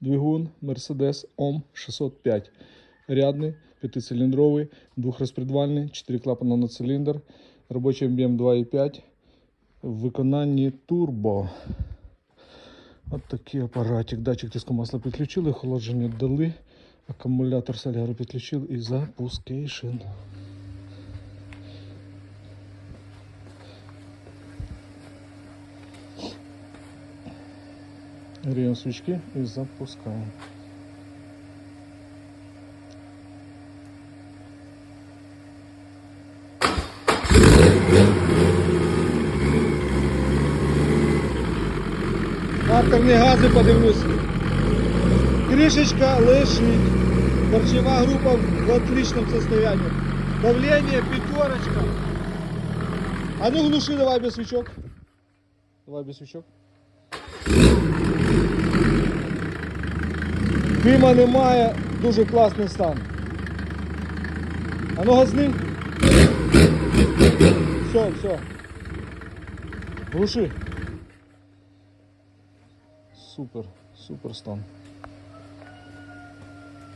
Двигун Mercedes OM 605. Рядний, п'ятициліндровий, двохрозпредвальний, 4 клапана на циліндр, робочий об'єм 2,5 в виконанні турбо. От такий апаратик. Датчик тиску масла підключили, охолодження дали, акумулятор соляру підключили і запускейшн. Гріємо свічки і запускаємо. Картерні гази подивлюсь. Кришечка лежить. Корчева группа в отличном состоянии. Давление пятерочка. А ну глуши давай без свечок. Давай без свечок. Дима немає, дуже класний стан. А ну газни. Все, все. Глуши. Супер, супер стан.